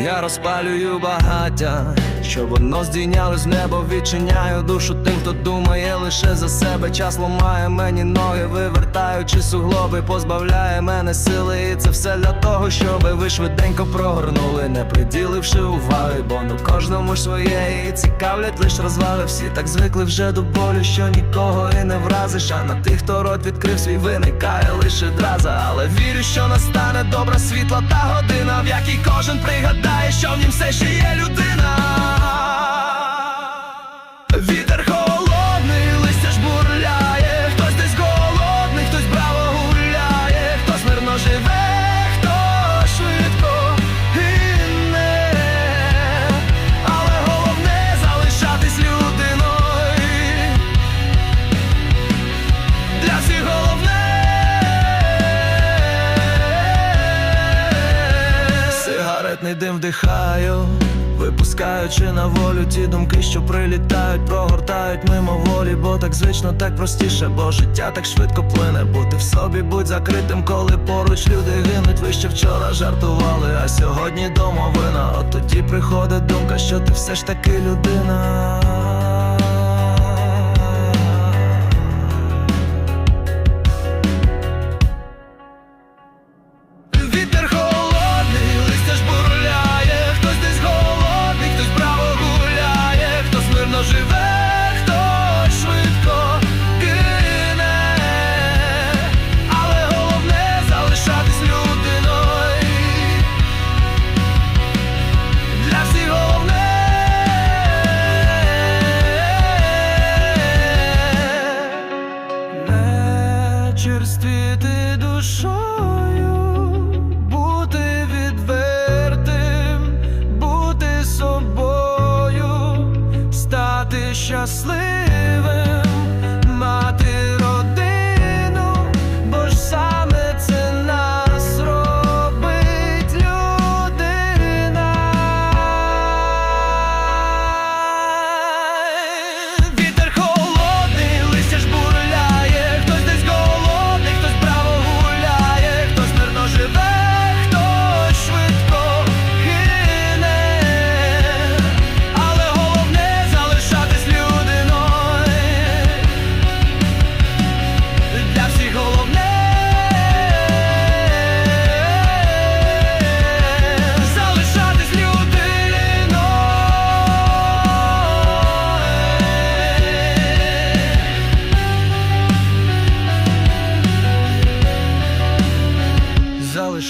Я розпалюю багаття, щоб воно здійнялось в небо, відчиняю душу тим, хто думає лише за себе. Час ламає мені ноги, вивертаючи суглоби, позбавляє мене сили, і це все для того, щоби ви швиденько прогорнули, не приділивши уваги, бо ну кожному ж своє і цікавлять лиш розваги. Всі так звикли вже до болю, що нікого і не вразиш. А на тих, хто рот відкрив свій виникає лише драза. Але вірю, що настане добра світла та година, в якій кожен пригадає, що в нім все ще є людина. Сигаретний дим вдихаю, випускаючи на волю ті думки, що прилітають, прогортають мимо волі, бо так звично, так простіше, бо життя так швидко плине. Бути в собі, будь закритим, коли поруч люди гинуть. Ви ще вчора жартували, а сьогодні домовина. От тоді приходить думка, що ти все ж таки людина. Вітер стати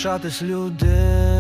Залишатись людиною